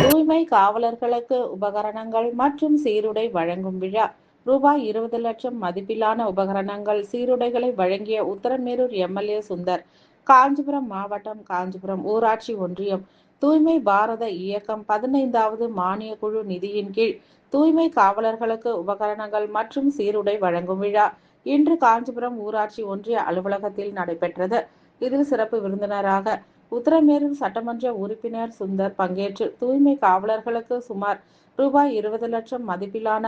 தூய்மை காவலர்களுக்கு உபகரணங்கள் மற்றும் சீருடை வழங்கும் விழா. ரூபாய் இருபது லட்சம் மதிப்பிலான உபகரணங்கள் சீருடைகளை வழங்கிய உத்தரமேரூர் எம்எல்ஏ சுந்தர். காஞ்சிபுரம் மாவட்டம் காஞ்சிபுரம் ஊராட்சி ஒன்றியம். தூய்மை பாரத இயக்கம் பதினைந்தாவது மானிய குழு நிதியின் கீழ் தூய்மை காவலர்களுக்கு உபகரணங்கள் மற்றும் சீருடை வழங்கும் விழா இன்று காஞ்சிபுரம் ஊராட்சி ஒன்றிய அலுவலகத்தில் நடைபெற்றது. இதில் சிறப்பு விருந்தினராக உத்தரமேரூர் சட்டமன்ற உறுப்பினர் சுந்தர் பங்கேற்று தூய்மை காவலர்களுக்கு சுமார் ரூபாய் இருபது லட்சம் மதிப்பிலான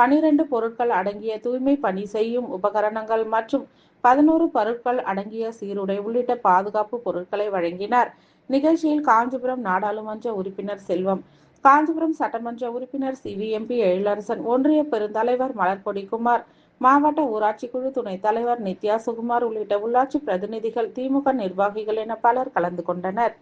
பனிரெண்டு பொருட்கள் அடங்கிய தூய்மை பணி செய்யும் உபகரணங்கள் மற்றும் பதினோரு பொருட்கள் அடங்கிய சீருடை உள்ளிட்ட பாதுகாப்பு பொருட்களை வழங்கினார். நிகழ்ச்சியில் காஞ்சிபுரம் நாடாளுமன்ற உறுப்பினர் செல்வம் காஞ்சிபுரம் சட்டமன்ற உறுப்பினர் சிவிஎம்பி எழிலரசன் ஒன்றிய பெருந்தலைவர் மலர்கொடி குமார் மாவட்ட ஊராட்சி குழு துணைத் தலைவர் நித்யா சுகுமார் உள்ளிட்ட உள்ளாட்சி பிரதிநிதிகள் திமுக நிர்வாகிகள் என பலர் கலந்து கொண்டனர்.